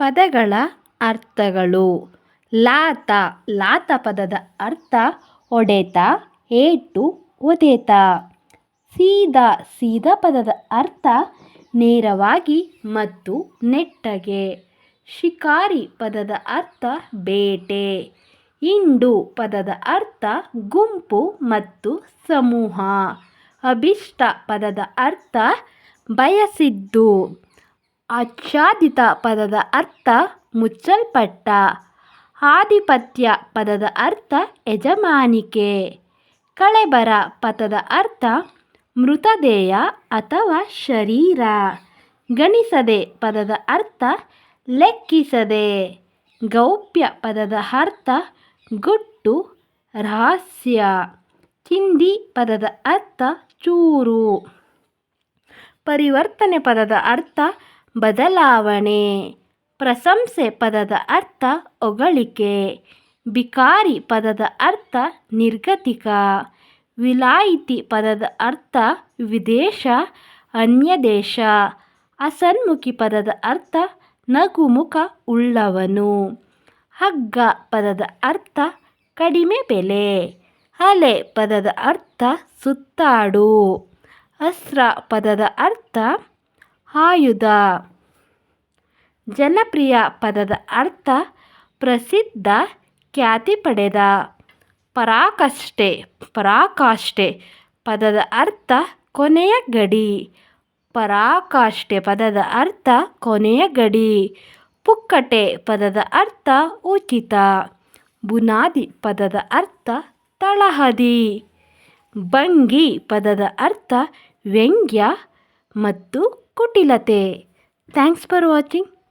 ಪದಗಳ ಅರ್ಥಗಳು. ಲಾತ ಲಾತ ಪದದ ಅರ್ಥ ಹೊಡೆತ ಏಟು ಒದೆತ. ಸೀದಾ ಸೀದಾ ಪದದ ಅರ್ಥ ನೇರವಾಗಿ ಮತ್ತು ನೆಟ್ಟಗೆ. ಶಿಕಾರಿ ಪದದ ಅರ್ಥ ಬೇಟೆ. ಇಂಡು ಪದದ ಅರ್ಥ ಗುಂಪು ಮತ್ತು ಸಮೂಹ. ಅಭಿಷ್ಟ ಪದದ ಅರ್ಥ ಬಯಸಿದ್ದು. ಆಚ್ಛಾದಿತ ಪದದ ಅರ್ಥ ಮುಚ್ಚಲ್ಪಟ್ಟ. ಆಧಿಪತ್ಯ ಪದದ ಅರ್ಥ ಯಜಮಾನಿಕೆ. ಕಳೆಬರ ಪದದ ಅರ್ಥ ಮೃತದೇಹ ಅಥವಾ ಶರೀರ. ಗಣಿಸದೆ ಪದದ ಅರ್ಥ ಲೆಕ್ಕಿಸದೆ. ಗೌಪ್ಯ ಪದದ ಅರ್ಥ ಗುಟ್ಟು, ರಹಸ್ಯ. ಚಿಂದಿ ಪದದ ಅರ್ಥ ಚೂರು. ಪರಿವರ್ತನೆ ಪದದ ಅರ್ಥ ಬದಲಾವಣೆ. ಪ್ರಶಂಸೆ ಪದದ ಅರ್ಥ ಹೊಗಳಿಕೆ. ಬಿಕಾರಿ ಪದದ ಅರ್ಥ ನಿರ್ಗತಿಕ. ವಿಲಾಯಿತಿ ಪದದ ಅರ್ಥ ವಿದೇಶ, ಅನ್ಯದೇಶ. ಅಸನ್ಮುಖಿ ಪದದ ಅರ್ಥ ನಗುಮುಖ ಉಳ್ಳವನು. ಹಗ್ಗ ಪದದ ಅರ್ಥ ಕಡಿಮೆ ಬೆಲೆ. ಅಲೆ ಪದದ ಅರ್ಥ ಸುತ್ತಾಡು. ಅಸ್ರ ಪದದ ಅರ್ಥ ಆಯುಧ ಜನಪ್ರಿಯ ಪದದ ಅರ್ಥ ಪ್ರಸಿದ್ಧ, ಖ್ಯಾತಿ ಪಡೆದ. ಪರಾಕಾಷ್ಠೆ ಪರಾಕಾಷ್ಠೆ ಪದದ ಅರ್ಥ ಕೊನೆಯ ಗಡಿ. ಪರಾಕಾಷ್ಠೆ ಪದದ ಅರ್ಥ ಕೊನೆಯ ಗಡಿ. ಪುಕ್ಕಟೆ ಪದದ ಅರ್ಥ ಉಚಿತ. ಬುನಾದಿ ಪದದ ಅರ್ಥ ತಳಹದಿ. ಭಂಗಿ ಪದದ ಅರ್ಥ ವ್ಯಂಗ್ಯ ಮತ್ತು ಕುಟಿಲತೆ. Thanks for watching.